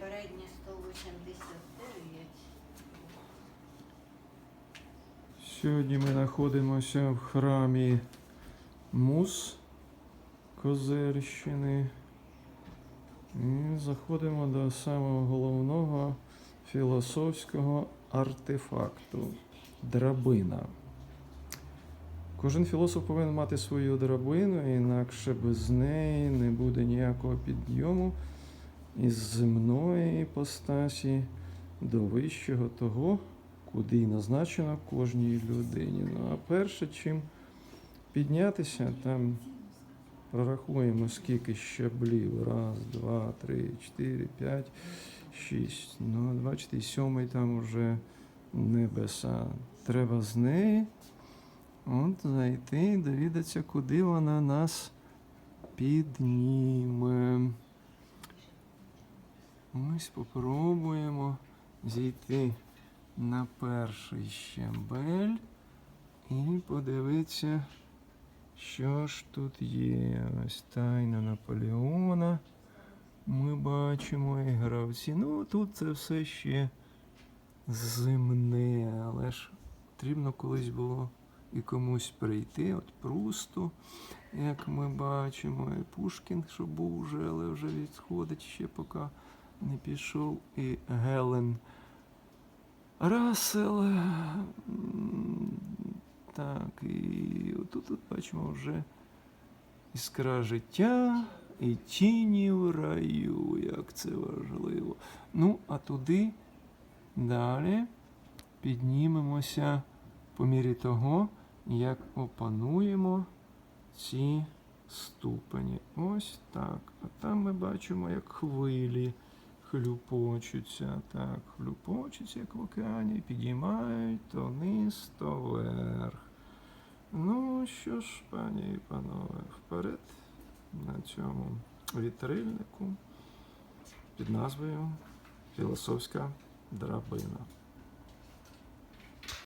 Переднє 189. Сьогодні ми знаходимося в храмі Мус Козельщини. І заходимо до самого головного філософського артефакту драбина. Кожен філософ повинен мати свою драбину, інакше без неї не буде ніякого підйому із земної іпостасі до вищого того, куди й назначено кожній людині. Ну а перше, чим піднятися, там прорахуємо, скільки щаблів. Раз, два, три, чотири, п'ять, шість. Ну, бачите, сьомий там уже небеса. Треба з неї от зайти і довідатися, куди вона нас підніме. Ось попробуємо зійти на перший щабель і подивитися, що ж тут є. Ось тайна Наполеона. Ми бачимо і гравці. Ну, тут це все ще земне, але ж потрібно колись було і комусь прийти. От Прусту, як ми бачимо, і Пушкін, що був вже, але вже відходить ще поки не пішов, і Гелен. Рассел. Так, і отут от бачимо вже іскра життя і тіні в раю, як це важливо. Ну, а туди далі піднімемося по мірі того, як опануємо ці ступені. Ось так. А там ми бачимо, як хвилі хлюпочуться, так, хлюпочуться, як в океані, підіймають то вниз, то вверх. Ну що ж, пані і панове, вперед на цьому вітрильнику під назвою Філософська драбина.